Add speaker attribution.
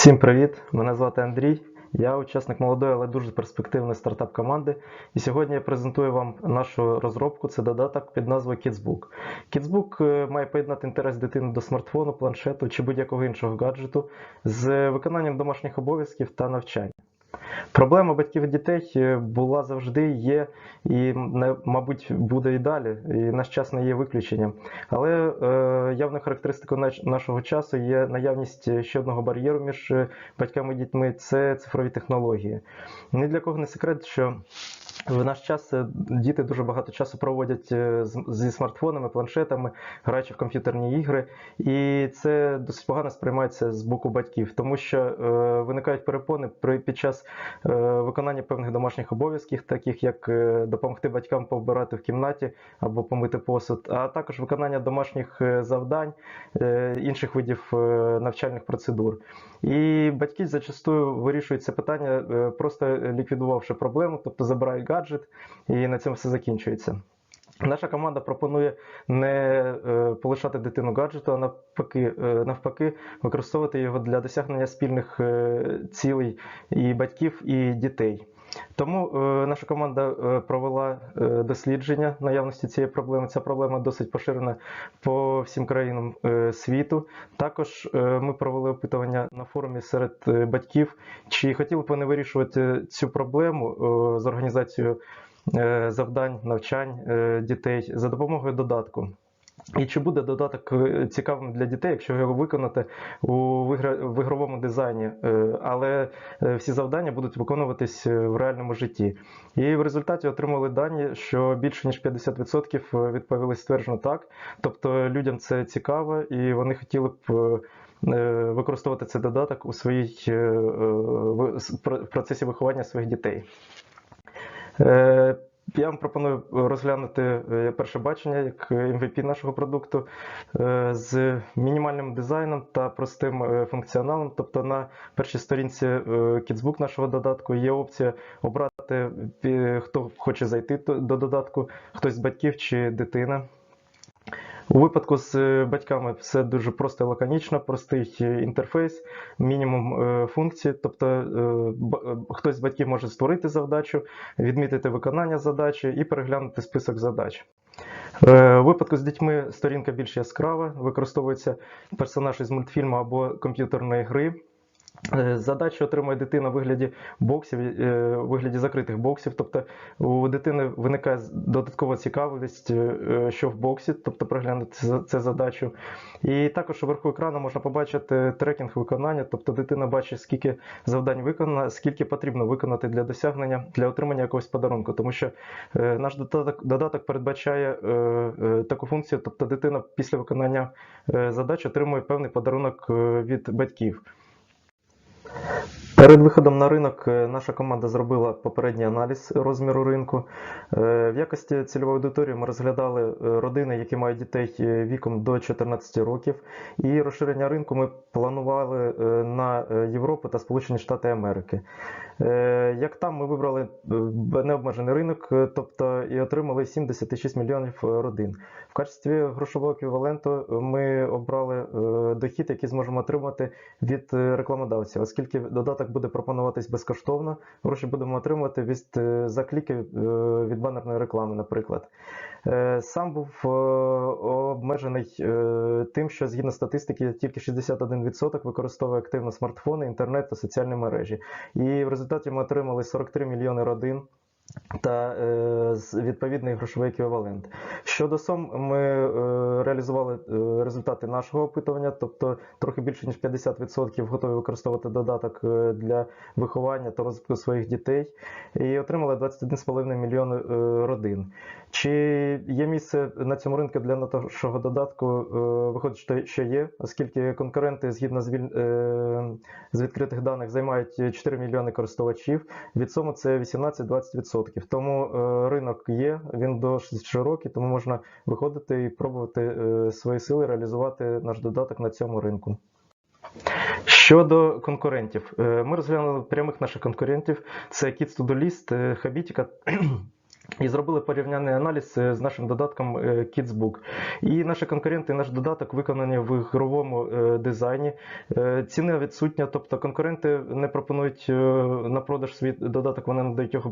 Speaker 1: Всім привіт! Мене звати Андрій. Я учасник молодої, але дуже перспективної стартап-команди. І сьогодні я презентую вам нашу розробку. Це додаток під назвою Kidsbook. Kidsbook е, має поєднати інтерес дитини до смартфону, планшету чи будь-якого іншого гаджету з виконанням домашніх обов'язків та навчання. Проблема батьків і дітей е, була завжди, є і, мабуть, буде і далі. І наш час не є виключенням. Але е, явною характеристикою нашого часу є наявність ще одного бар'єру між е, батьками і дітьми це цифрові технології. Ні для кого не секрет, що в наш час е, діти дуже багато часу проводять е, зі смартфонами, планшетами, граючи в комп'ютерні ігри, і це досить погано сприймається з боку батьків, тому що е, виникають перепони при під час е, виконання певних домашніх обов'язків, таких як е, допомогти батькам повбирати в кімнаті або помити посуд, а також виконання домашніх е, завдань, е, інших видів е, навчальних процедур. І батьки зачастую вирішують це питання, е, просто ліквідувавши проблему, тобто забирають гаджет, і на цьому все закінчується. Наша команда пропонує не е, полишати дитину гаджету, а навпаки, е, навпаки, використовувати його для досягнення спільних е, цілей і батьків, і дітей. Тому е, наша команда е, провела е, дослідження наявності цієї проблеми. Ця проблема досить поширена по всім країнам світу. Також ми провели опитування на форумі серед батьків, чи хотіли б вони вирішувати цю проблему з організацією завдань, навчань дітей за допомогою додатку. І чи буде додаток е, цікавим для дітей, якщо його виконати у ігровому дизайні, Е, але е, всі завдання будуть виконуватись в реальному житті. І в результаті отримали дані, що більше ніж 50% відповіли стверджено так. Тобто людям це цікаво, і вони хотіли б використовувати цей додаток у своїй в процесі виховання своїх дітей. Я вам пропоную розглянути е, перше бачення як MVP нашого продукту е, з мінімальним дизайном та простим е, функціоналом. Тобто на першій сторінці Kidsbook нашого додатку є опція обрати, хто хоче зайти до додатку, хтось з батьків чи дитина. У випадку з е, батьками все дуже просто і лаконічно, простий е, інтерфейс, мінімум е, функцій. Тобто хтось з батьків може створити задачу, відмітити виконання задачі і переглянути список задач. У випадку з дітьми сторінка більш яскрава, використовується персонаж із мультфільму або комп'ютерної гри. Е, Задачу отримує дитина в вигляді боксів, е, у вигляді закритих боксів. Тобто у дитини виникає додаткова цікавість, е, е, що в боксі, тобто переглянути це- задачу. І також уверху екрану можна побачити трекінг виконання, тобто дитина бачить, скільки завдань виконано, скільки потрібно виконати для досягнення, для отримання якогось подарунку. Тому що е, наш додаток, додаток передбачає е, е, таку функцію, тобто дитина після виконання е, задач отримує певний подарунок е, від батьків. Перед виходом на ринок е, наша команда зробила попередній аналіз розміру ринку. Е, В якості цільової аудиторії ми розглядали е, родини, які мають дітей віком до 14 років. І розширення ринку ми планували на Європу та Сполучені Штати Америки. Як там ми вибрали необмежений ринок, тобто і отримали 76 мільйонів родин. В качестві грошового еквіваленту ми обрали дохід, який зможемо отримати від рекламодавців, оскільки додаток буде пропонуватись безкоштовно, гроші будемо отримувати від, е, за кліки е, від банерної реклами, наприклад. Е, Сам був обмежений тим, що згідно статистики, тільки 61% використовує активно смартфони, інтернет та соціальні мережі. І в результаті ми отримали 43 мільйони родин. Та е, відповідний грошовий еквівалент. Щодо сум, ми е, реалізували е, результати нашого опитування, тобто трохи більше ніж 50% готові використовувати додаток е, для виховання та розвитку своїх дітей, і отримали 21,5 мільйони е, родин. Чи є місце на цьому ринку для нашого додатку? Е, Виходить, що- що є, оскільки конкуренти згідно з, віль- е, з відкритих даних займають 4 мільйони користувачів. Від суму це 18-20%. Тому е, ринок є, він досить широкий, тому можна виходити і пробувати е, свої сили реалізувати наш додаток на цьому ринку. Щодо конкурентів, Е, ми розглянули прямих наших конкурентів: це Kids to List, Habitica І зробили порівняльний аналіз з нашим додатком Kidsbook. І наші конкуренти, наш додаток виконані в ігровому дизайні. Ціна відсутня, тобто конкуренти не пропонують на продаж свій додаток, вони надають його